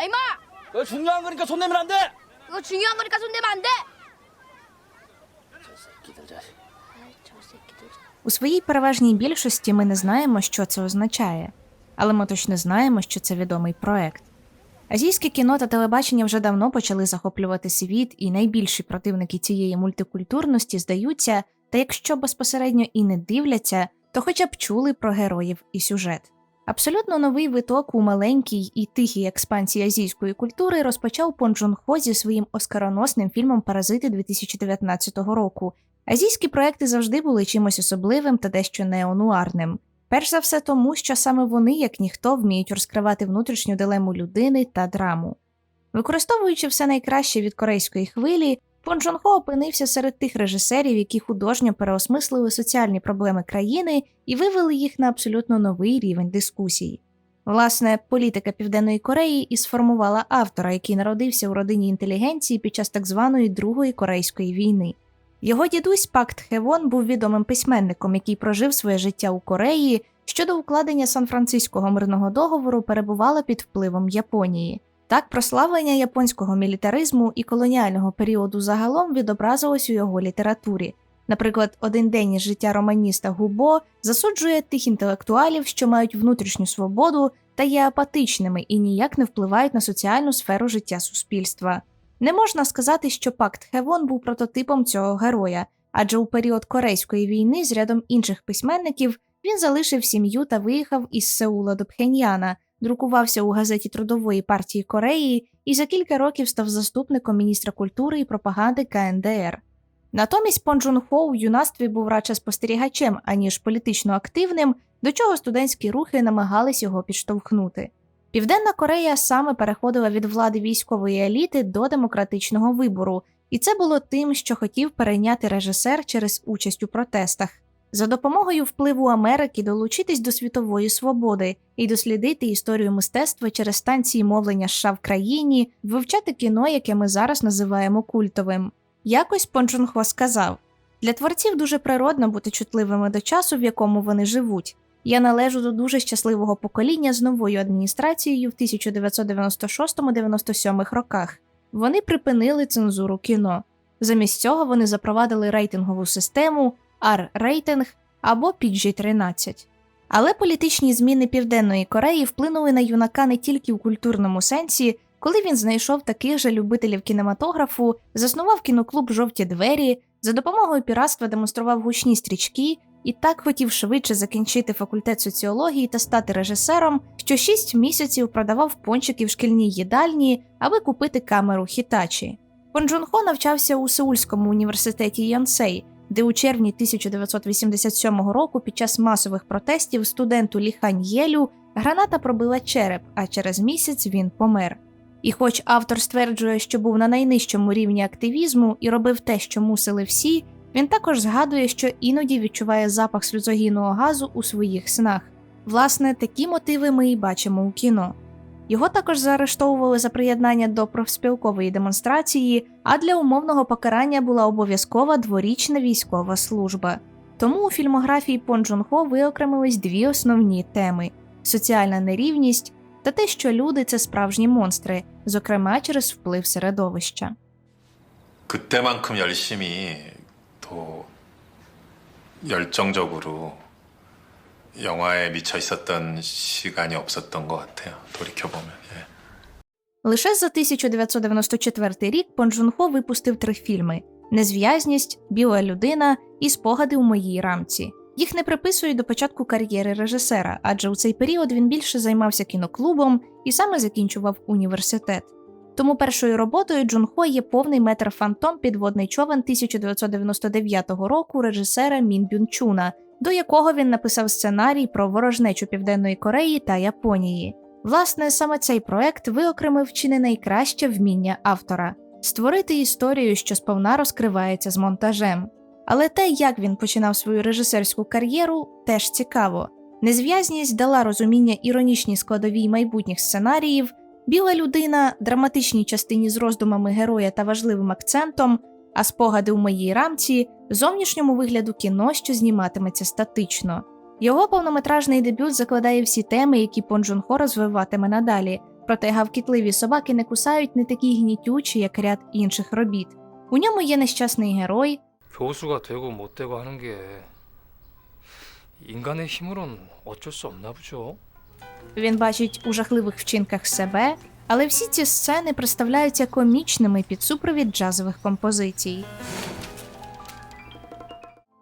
야, 임마! 그거 중요한 거니까 손 내면 안 돼! 그거 중요한 거니까 손대면 안 돼! 저 새끼들 자식. 아이, 저 새끼들. У своїй переважній більшості ми не знаємо, що це означає, але ми точно знаємо, що це відомий проект. Азійське кіно та телебачення вже давно почали захоплювати світ, і найбільші противники цієї мультикультурності здаються, та якщо безпосередньо і не дивляться, то хоча б чули про героїв і сюжет. Абсолютно новий виток у маленькій і тихій експансії азійської культури розпочав Пон Джун Хо зі своїм оскароносним фільмом Паразити 2019 року, Азійські проекти завжди були чимось особливим та дещо неонуарним. Перш за все тому, що саме вони, як ніхто, вміють розкривати внутрішню дилему людини та драму. Використовуючи все найкраще від корейської хвилі, Пон Джон Хо опинився серед тих режисерів, які художньо переосмислили соціальні проблеми країни і вивели їх на абсолютно новий рівень дискусій. Власне, політика Південної Кореї і сформувала автора, який народився у родині інтелігенції під час так званої Другої Корейської війни. Його дідусь Пак Тхевон був відомим письменником, який прожив своє життя у Кореї, що до укладення Сан-Франциського мирного договору перебувала під впливом Японії. Так, прославлення японського мілітаризму і колоніального періоду загалом відобразилось у його літературі. Наприклад, один день із життя романіста Губо засуджує тих інтелектуалів, що мають внутрішню свободу та є апатичними і ніяк не впливають на соціальну сферу життя суспільства. Не можна сказати, що Пакт Хевон був прототипом цього героя, адже у період Корейської війни з рядом інших письменників він залишив сім'ю та виїхав із Сеула до Пхеньяна, друкувався у газеті Трудової партії Кореї і за кілька років став заступником міністра культури і пропаганди КНДР. Натомість Пон Джун Хо у юнацтві був радше спостерігачем, аніж політично активним, до чого студентські рухи намагались його підштовхнути. Південна Корея саме переходила від влади військової еліти до демократичного вибору, і це було тим, що хотів перейняти режисер через участь у протестах. За допомогою впливу Америки долучитись до світової свободи і дослідити історію мистецтва через станції мовлення США в країні, вивчати кіно, яке ми зараз називаємо культовим. Якось Пон сказав: для творців дуже природно бути чутливими до часу, в якому вони живуть. Я належу до дуже щасливого покоління з новою адміністрацією в 1996-97 роках. Вони припинили цензуру кіно. Замість цього вони запровадили рейтингову систему, R-рейтинг або PG-13. Але політичні зміни Південної Кореї вплинули на юнака не тільки у культурному сенсі, коли він знайшов таких же любителів кінематографу, заснував кіноклуб Жовті двері, за допомогою піратства демонстрував гучні стрічки і так хотів швидше закінчити факультет соціології та стати режисером, що шість місяців продавав пончики в шкільній їдальні, аби купити камеру Хітачі. Пон Джун Хо навчався у Сеульському університеті Йонсей, де у червні 1987 року під час масових протестів студенту Ліхань Єлю граната пробила череп, а через місяць він помер. І хоч автор стверджує, що був на найнижчому рівні активізму і робив те, що мусили всі, він також згадує, що іноді відчуває запах сльозогінного газу у своїх снах. Власне, такі мотиви ми і бачимо у кіно. Його також заарештовували за приєднання до профспілкової демонстрації, а для умовного покарання була обов'язкова дворічна військова служба. Тому у фільмографії Пон Джун Хо виокремились дві основні теми: соціальна нерівність та те, що люди це справжні монстри, зокрема через вплив середовища. 그때만큼 열심히 또 열정적으로 영화에 미쳐 있었던 시간이 없었던 것 같아요. 돌이켜 보면. 예. Лише за 1994 рік Пон Джун Хо випустив три фільми: Незв'язність, Біла людина і Спогади у моїй рамці. Їх не приписують до початку кар'єри режисера, адже у цей період він більше займався кіноклубом і саме закінчував університет. Тому першою роботою Джун Хо є повний метр фантом підводний човен 1999 року режисера Мін Бюн Чуна, до якого він написав сценарій про ворожнечу Південної Кореї та Японії. Власне, саме цей проект виокремив чи не найкраще вміння автора створити історію, що сповна розкривається з монтажем. Але те, як він починав свою режисерську кар'єру, теж цікаво. Незв'язність дала розуміння іронічній складовій майбутніх сценаріїв, біла людина драматичній частині з роздумами героя та важливим акцентом, а спогади у моїй рамці зовнішньому вигляду кіно, що зніматиметься статично. Його повнометражний дебют закладає всі теми, які Пон Джун Хо розвиватиме надалі: Проте гавкітливі собаки не кусають не такі гнітючі, як ряд інших робіт. У ньому є нещасний герой, 교수가 되고 못 되고 하는 게 인간의 힘으론 어쩔 수 없나 보죠. він бачить у жахливих вчинках себе, але всі ці сцени представляються комічними під супровід джазових композицій.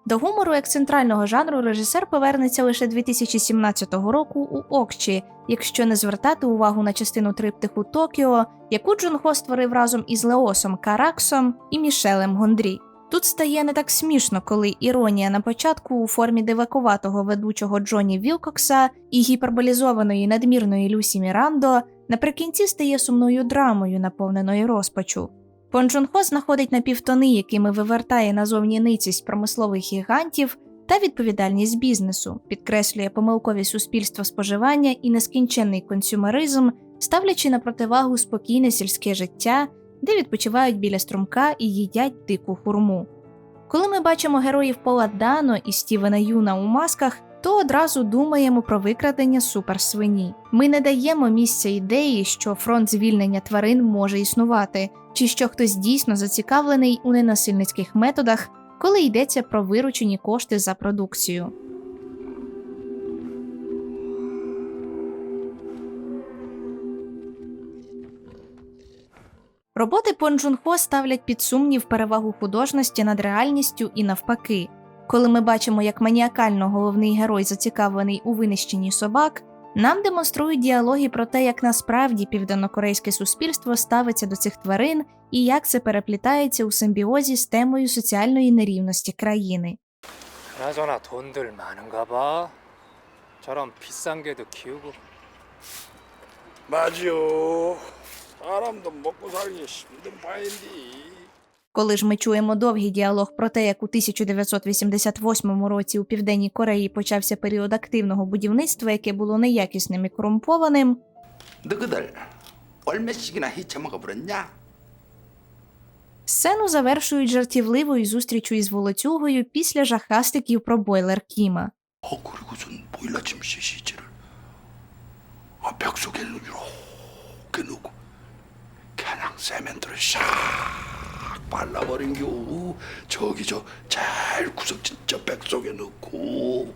До гумору як центрального жанру режисер повернеться лише 2017 року у Окчі, якщо не звертати увагу на частину триптиху Токіо, яку Джунхо створив разом із Леосом Караксом і Мішелем Гондрі. Тут стає не так смішно, коли іронія на початку у формі дивакуватого ведучого Джоні Вілкокса і гіперболізованої надмірної Люсі Мірандо наприкінці стає сумною драмою, наповненою розпачу. Пон Джун Хо знаходить напівтони, якими вивертає назовні ницість промислових гігантів та відповідальність бізнесу, підкреслює помилкові суспільства споживання і нескінченний консюмеризм, ставлячи на противагу спокійне сільське життя, де відпочивають біля струмка і їдять дику хурму. Коли ми бачимо героїв Пола Дано і Стівена Юна у масках, то одразу думаємо про викрадення суперсвині. Ми не даємо місця ідеї, що фронт звільнення тварин може існувати, чи що хтось дійсно зацікавлений у ненасильницьких методах, коли йдеться про виручені кошти за продукцію. Роботи Пон Джун Хо ставлять під сумнів перевагу художності над реальністю і навпаки. Коли ми бачимо, як маніакально головний герой зацікавлений у винищенні собак, нам демонструють діалоги про те, як насправді південнокорейське суспільство ставиться до цих тварин і як це переплітається у симбіозі з темою соціальної нерівності країни. 그나저나 돈들 많은가 봐. 저런 비싼 개도 키우고 맞지요. 사람도 먹고 살기 힘든 바인데. Коли ж ми чуємо довгий діалог про те, як у 1988 році у Південній Кореї почався період активного будівництва, яке було неякісним і корумпованим, 너희들 얼마씩이나 헤쳐먹어 버렸냐? Сцену завершують жартівливою зустрічю із волоцюгою після жахастиків про бойлер Кіма. 어 그리고선 보일러 침실 시체를 아, 벽 속에 이렇게 넣고 그냥 세멘트를 샥 발라버린 겨 저기 저 제일 구석진 저백 속에 넣고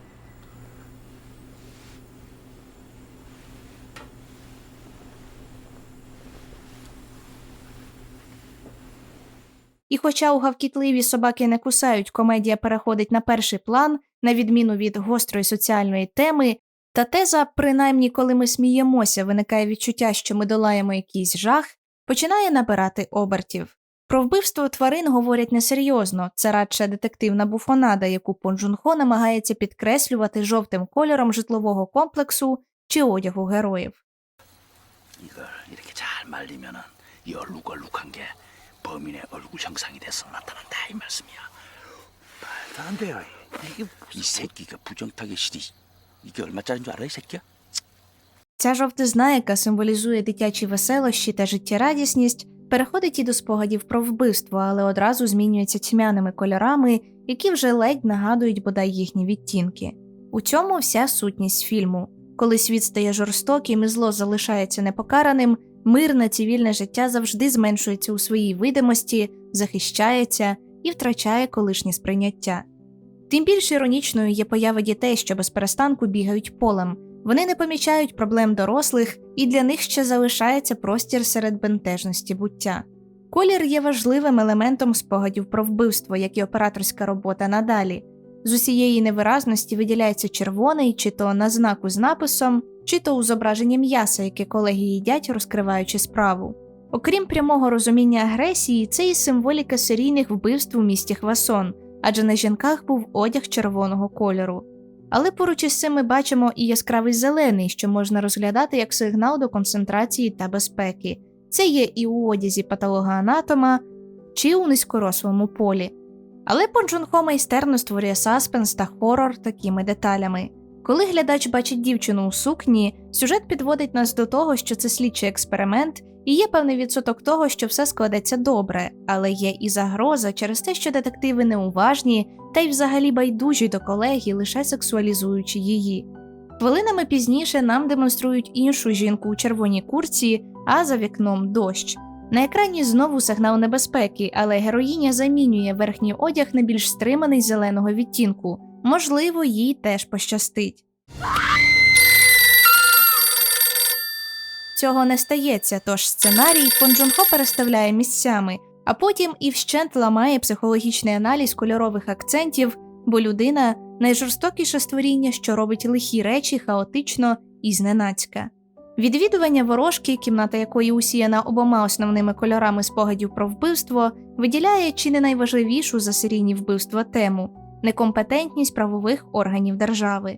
І хоча у гавкітливі собаки не кусають, комедія переходить на перший план, на відміну від гострої соціальної теми, та теза, принаймні коли ми сміємося, виникає відчуття, що ми долаємо якийсь жах, починає набирати обертів. Про вбивство тварин говорять несерйозно, це радше детективна буфонада, яку Пон Джун намагається підкреслювати жовтим кольором житлового комплексу чи одягу героїв. Ця жовтизна, яка символізує дитячі веселощі та життєрадісність, переходить і до спогадів про вбивство, але одразу змінюється тьмяними кольорами, які вже ледь нагадують бодай їхні відтінки. У цьому вся сутність фільму. Коли світ стає жорстоким і зло залишається непокараним, мирне цивільне життя завжди зменшується у своїй видимості, захищається і втрачає колишнє сприйняття. Тим більш іронічною є поява дітей, що без перестанку бігають полем. Вони не помічають проблем дорослих, і для них ще залишається простір серед бентежності буття. Колір є важливим елементом спогадів про вбивство, як і операторська робота надалі. З усієї невиразності виділяється червоний, чи то на знаку з написом, чи то у зображенні м'яса, яке колеги їдять, розкриваючи справу. Окрім прямого розуміння агресії, це і символіка серійних вбивств у місті Хвасон, адже на жінках був одяг червоного кольору. Але поруч із цим ми бачимо і яскравий зелений, що можна розглядати як сигнал до концентрації та безпеки. Це є і у одязі патологоанатома, чи у низькорослому полі. Але Пон Джун Хо майстерно створює саспенс та хорор такими деталями. Коли глядач бачить дівчину у сукні, сюжет підводить нас до того, що це слідчий експеримент, і є певний відсоток того, що все складеться добре, але є і загроза через те, що детективи неуважні та й взагалі байдужі до колеги, лише сексуалізуючи її. Хвилинами пізніше нам демонструють іншу жінку у червоній курці, а за вікном дощ. На екрані знову сигнал небезпеки, але героїня замінює верхній одяг на більш стриманий зеленого відтінку. Можливо, їй теж пощастить. Цього не стається, тож сценарій Пон Джун переставляє місцями, а потім і вщент ламає психологічний аналіз кольорових акцентів, бо людина найжорстокіше створіння, що робить лихі речі хаотично і зненацька. Відвідування ворожки, кімната якої усіяна обома основними кольорами спогадів про вбивство, виділяє чи не найважливішу за серійні вбивства тему некомпетентність правових органів держави.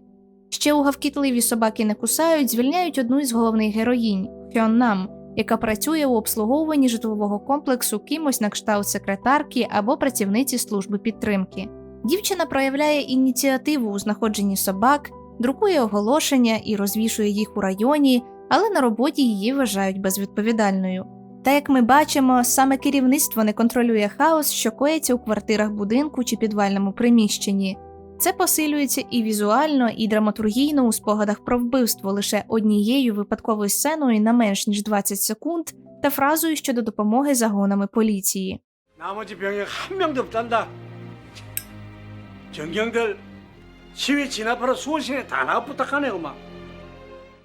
Ще у гавкітливі собаки не кусають, звільняють одну із головних героїнь Хьон Нам, яка працює у обслуговуванні житлового комплексу кимось на кшталт секретарки або працівниці служби підтримки. Дівчина проявляє ініціативу у знаходженні собак, друкує оголошення і розвішує їх у районі, але на роботі її вважають безвідповідальною. Та як ми бачимо, саме керівництво не контролює хаос, що коїться у квартирах будинку чи підвальному приміщенні. Це посилюється і візуально, і драматургійно у спогадах про вбивство лише однією випадковою сценою на менш ніж 20 секунд та фразою щодо допомоги загонами поліції.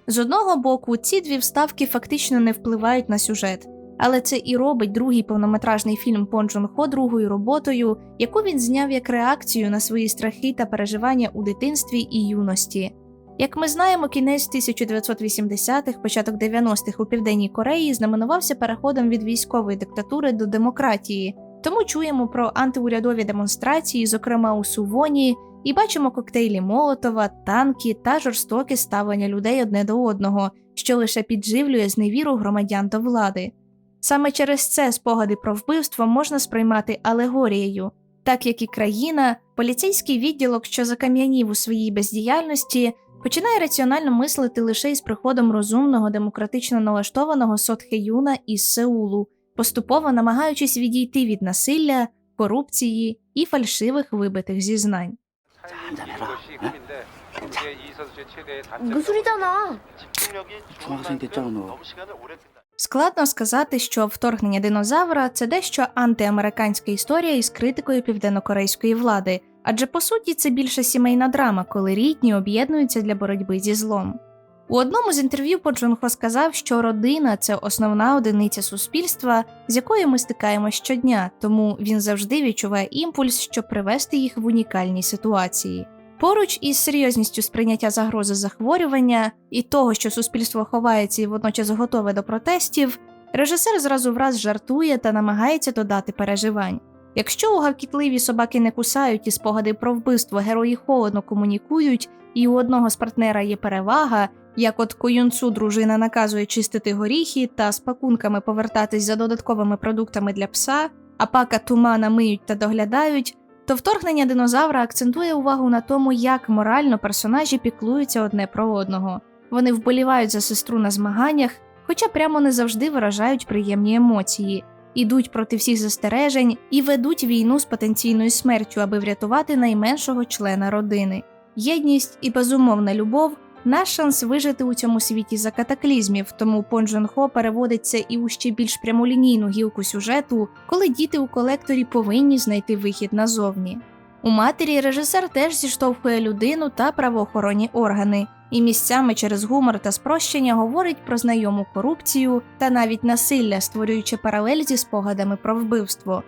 З одного боку, ці дві вставки фактично не впливають на сюжет але це і робить другий повнометражний фільм Пон Джун Хо другою роботою, яку він зняв як реакцію на свої страхи та переживання у дитинстві і юності. Як ми знаємо, кінець 1980-х, початок 90-х у Південній Кореї знаменувався переходом від військової диктатури до демократії, тому чуємо про антиурядові демонстрації, зокрема у Сувоні, і бачимо коктейлі Молотова, танки та жорстоке ставлення людей одне до одного, що лише підживлює зневіру громадян до влади. Саме через це спогади про вбивство можна сприймати алегорією, так як і країна, поліцейський відділок, що закам'янів у своїй бездіяльності, починає раціонально мислити лише із приходом розумного демократично налаштованого Сотхе Юна із Сеулу, поступово намагаючись відійти від насилля, корупції і фальшивих вибитих зізнань. 무술이잖아. 중학생 됐잖아 너. Складно сказати, що вторгнення динозавра це дещо антиамериканська історія із критикою південнокорейської влади, адже по суті це більше сімейна драма, коли рідні об'єднуються для боротьби зі злом. У одному з інтерв'ю По Джун сказав, що родина це основна одиниця суспільства, з якою ми стикаємося щодня, тому він завжди відчуває імпульс, щоб привести їх в унікальні ситуації. Поруч із серйозністю сприйняття загрози захворювання і того, що суспільство ховається і водночас готове до протестів, режисер зразу враз жартує та намагається додати переживань. Якщо у гавкітливі собаки не кусають і спогади про вбивство герої холодно комунікують, і у одного з партнера є перевага, як от Коюнцу дружина наказує чистити горіхи та з пакунками повертатись за додатковими продуктами для пса, а пака тумана миють та доглядають, то вторгнення динозавра акцентує увагу на тому, як морально персонажі піклуються одне про одного. Вони вболівають за сестру на змаганнях, хоча прямо не завжди виражають приємні емоції, ідуть проти всіх застережень і ведуть війну з потенційною смертю, аби врятувати найменшого члена родини. Єдність і безумовна любов наш шанс вижити у цьому світі за катаклізмів, тому Пон Джун Хо переводить це і у ще більш прямолінійну гілку сюжету, коли діти у колекторі повинні знайти вихід назовні. У матері режисер теж зіштовхує людину та правоохоронні органи, і місцями через гумор та спрощення говорить про знайому корупцію та навіть насилля, створюючи паралель зі спогадами про вбивство.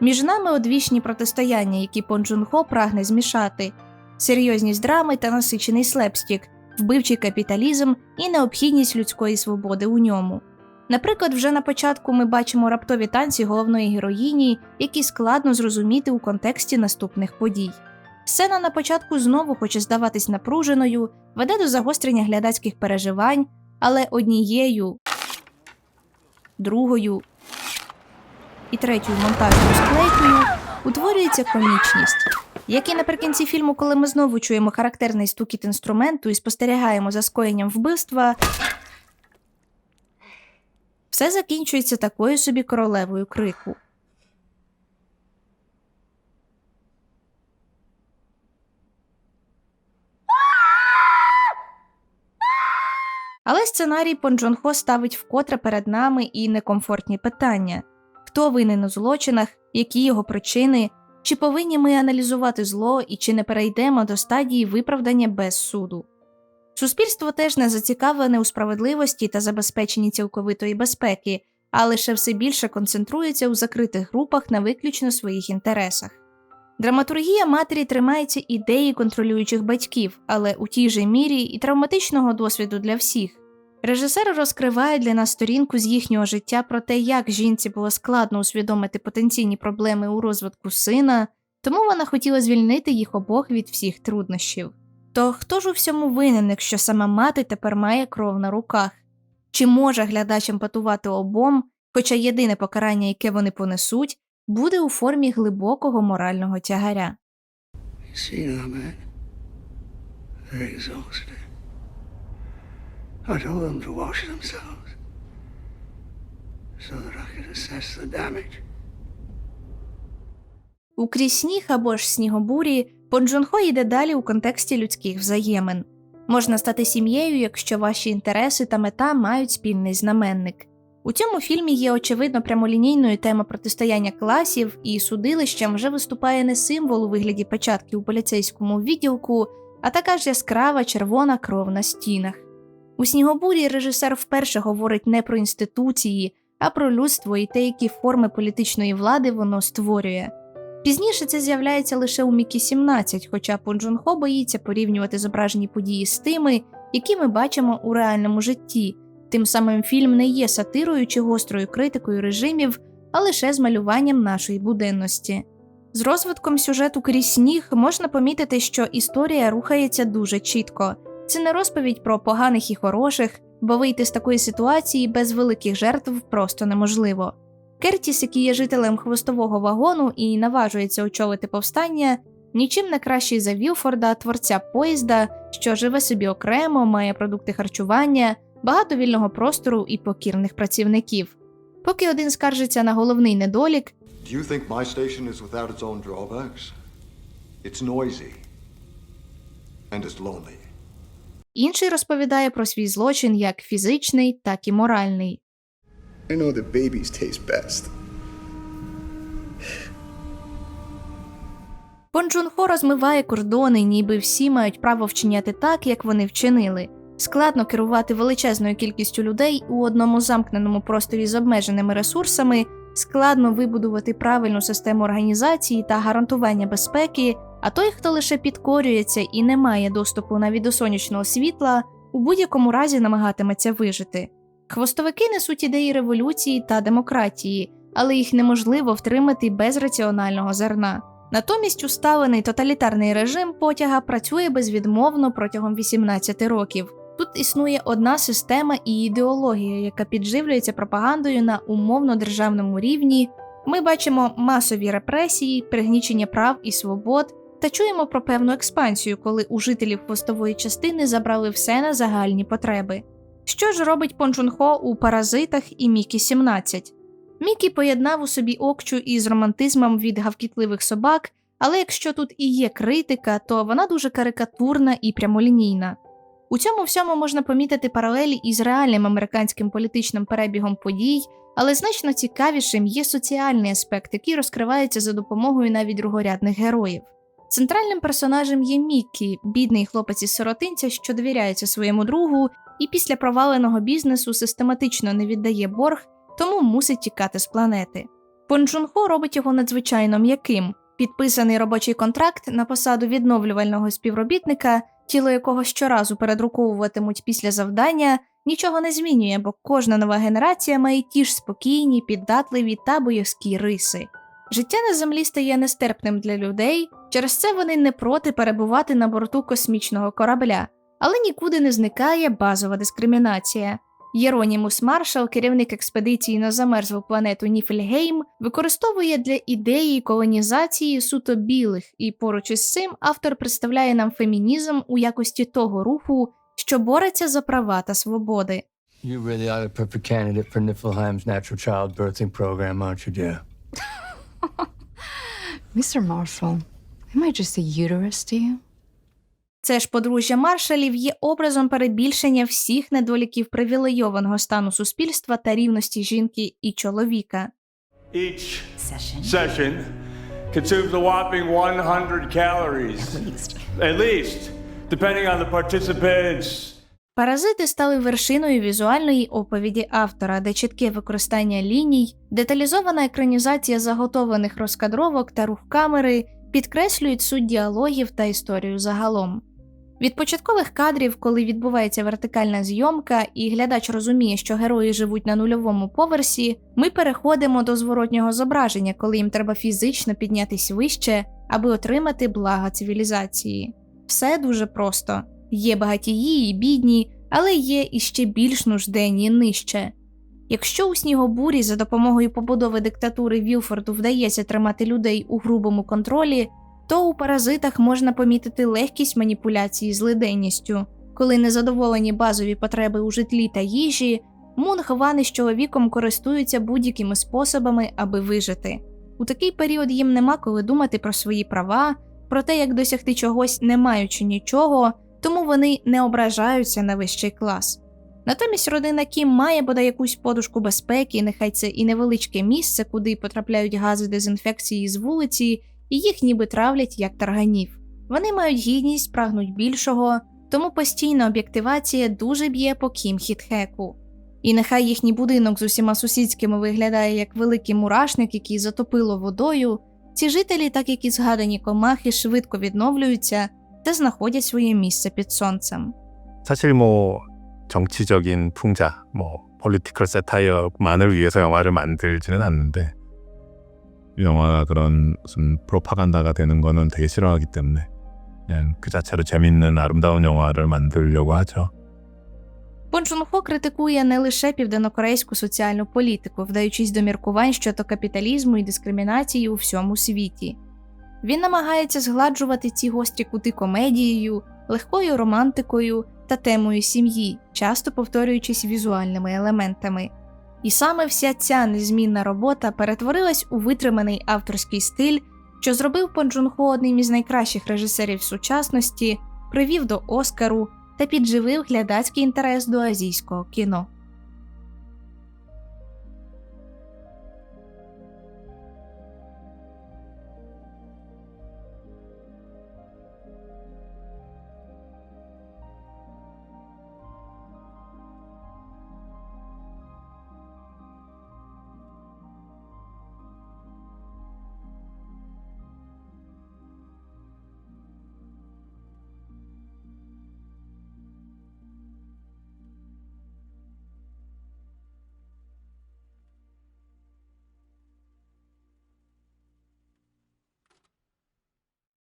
Між нами одвічні протистояння, які Пон Джун Хо прагне змішати, серйозність драми та насичений слепстік, вбивчий капіталізм і необхідність людської свободи у ньому. Наприклад, вже на початку ми бачимо раптові танці головної героїні, які складно зрозуміти у контексті наступних подій. Сцена на початку знову хоче здаватись напруженою, веде до загострення глядацьких переживань, але однією, другою і третьою монтажною склейкою утворюється комічність. Як і наприкінці фільму, коли ми знову чуємо характерний стукіт інструменту і спостерігаємо за скоєнням вбивства, все закінчується такою собі королевою крику. Але сценарій Пон Хо ставить вкотре перед нами і некомфортні питання: хто винен у злочинах, які його причини, чи повинні ми аналізувати зло і чи не перейдемо до стадії виправдання без суду. Суспільство теж не зацікавлене у справедливості та забезпеченні цілковитої безпеки, а лише все більше концентрується у закритих групах на виключно своїх інтересах. Драматургія матері тримається ідеї контролюючих батьків, але у тій же мірі і травматичного досвіду для всіх. Режисер розкриває для нас сторінку з їхнього життя про те, як жінці було складно усвідомити потенційні проблеми у розвитку сина, тому вона хотіла звільнити їх обох від всіх труднощів. То хто ж у всьому винен, якщо сама мати тепер має кров на руках? Чи може глядач емпатувати обом, хоча єдине покарання, яке вони понесуть, буде у формі глибокого морального тягаря? They're exhausted. I told them to wash themselves so that I could assess the damage. У сніг або ж снігобурі Пон Джун Хо йде далі у контексті людських взаємин. Можна стати сім'єю, якщо ваші інтереси та мета мають спільний знаменник. У цьому фільмі є очевидно прямолінійною тема протистояння класів, і судилищем вже виступає не символ у вигляді печатки у поліцейському відділку, а така ж яскрава червона кров на стінах. У снігобурі режисер вперше говорить не про інституції, а про людство і те, які форми політичної влади воно створює. Пізніше це з'являється лише у Мікі 17, хоча Пон Джун Хо боїться порівнювати зображені події з тими, які ми бачимо у реальному житті. Тим самим фільм не є сатирою чи гострою критикою режимів, а лише змалюванням нашої буденності. З розвитком сюжету крізь сніг можна помітити, що історія рухається дуже чітко. Це не розповідь про поганих і хороших, бо вийти з такої ситуації без великих жертв просто неможливо. Кертіс, який є жителем хвостового вагону і наважується очолити повстання, нічим не кращий за Вілфорда, творця поїзда, що живе собі окремо, має продукти харчування, багато вільного простору і покірних працівників. Поки один скаржиться на головний недолік, Do you think my station is without its own drawbacks? It's noisy. And it's lonely. Інший розповідає про свій злочин як фізичний, так і моральний. I know that babies taste best. Джун розмиває кордони, ніби всі мають право вчиняти так, як вони вчинили. Складно керувати величезною кількістю людей у одному замкненому просторі з обмеженими ресурсами, складно вибудувати правильну систему організації та гарантування безпеки. А той, хто лише підкорюється і не має доступу навіть до сонячного світла, у будь-якому разі намагатиметься вижити. Хвостовики несуть ідеї революції та демократії, але їх неможливо втримати без раціонального зерна. Натомість усталений тоталітарний режим потяга працює безвідмовно протягом 18 років. Тут існує одна система і ідеологія, яка підживлюється пропагандою на умовно державному рівні. Ми бачимо масові репресії, пригнічення прав і свобод та чуємо про певну експансію, коли у жителів хвостової частини забрали все на загальні потреби. Що ж робить Пон Хо у паразитах і Мікі 17? Мікі поєднав у собі окчу із романтизмом від гавкітливих собак, але якщо тут і є критика, то вона дуже карикатурна і прямолінійна. У цьому всьому можна помітити паралелі із реальним американським політичним перебігом подій, але значно цікавішим є соціальний аспект, який розкривається за допомогою навіть другорядних героїв. Центральним персонажем є Міккі, бідний хлопець із сиротинця, що довіряється своєму другу, і після проваленого бізнесу систематично не віддає борг, тому мусить тікати з планети. Пон Джун робить його надзвичайно м'яким. Підписаний робочий контракт на посаду відновлювального співробітника, тіло якого щоразу передруковуватимуть після завдання, нічого не змінює, бо кожна нова генерація має ті ж спокійні, піддатливі та боязкі риси. Життя на землі стає нестерпним для людей, через це вони не проти перебувати на борту космічного корабля, але нікуди не зникає базова дискримінація. Єронімус Маршал, керівник експедиції на замерзлу планету Ніфельгейм, використовує для ідеї колонізації суто білих, і поруч із цим автор представляє нам фемінізм у якості того руху, що бореться за права та свободи. You really are the perfect candidate for Niflheim's natural child birthing program, aren't you, dear? Mr. Marshall, am I just a uterus to you? Це ж подружжя маршалів є образом перебільшення всіх недоліків привілейованого стану суспільства та рівності жінки і чоловіка. Each session consumes a whopping 100 calories. At least. depending on the participants. Паразити стали вершиною візуальної оповіді автора, де чітке використання ліній, деталізована екранізація заготованих розкадровок та рух камери підкреслюють суть діалогів та історію загалом. Від початкових кадрів, коли відбувається вертикальна зйомка, і глядач розуміє, що герої живуть на нульовому поверсі, ми переходимо до зворотнього зображення, коли їм треба фізично піднятись вище, аби отримати блага цивілізації. Все дуже просто. Є багатії і бідні, але є і ще більш нужденні нижче. Якщо у снігобурі за допомогою побудови диктатури Вілфорду вдається тримати людей у грубому контролі, то у паразитах можна помітити легкість маніпуляції з лиденністю, коли незадоволені базові потреби у житлі та їжі, Мунг Вани з чоловіком користуються будь-якими способами, аби вижити. У такий період їм нема коли думати про свої права, про те, як досягти чогось, не маючи нічого, тому вони не ображаються на вищий клас. Натомість родина Кім має бодай якусь подушку безпеки, нехай це і невеличке місце, куди потрапляють гази дезінфекції з вулиці, і їх ніби травлять як тарганів. Вони мають гідність, прагнуть більшого, тому постійна об'єктивація дуже б'є по Кім Хітхеку. І нехай їхній будинок з усіма сусідськими виглядає як великий мурашник, який затопило водою, ці жителі, так як і згадані комахи, швидко відновлюються та знаходять своє місце під сонцем. 사실 뭐 정치적인 풍자, 뭐 폴리티컬 세타이어만을 위해서 영화를 만들지는 않는데 이 영화가 그런 무슨 프로파간다가 되는 거는 되게 싫어하기 때문에 그냥 그 자체로 재밌는 아름다운 영화를 만들려고 하죠. Бон Чун Хо критикує не лише південнокорейську соціальну політику, вдаючись до міркувань щодо капіталізму і дискримінації у всьому світі. Він намагається згладжувати ці гострі кути комедією, легкою романтикою та темою сім'ї, часто повторюючись візуальними елементами. І саме вся ця незмінна робота перетворилась у витриманий авторський стиль, що зробив Пон Джунхо одним із найкращих режисерів сучасності, привів до Оскару та підживив глядацький інтерес до азійського кіно.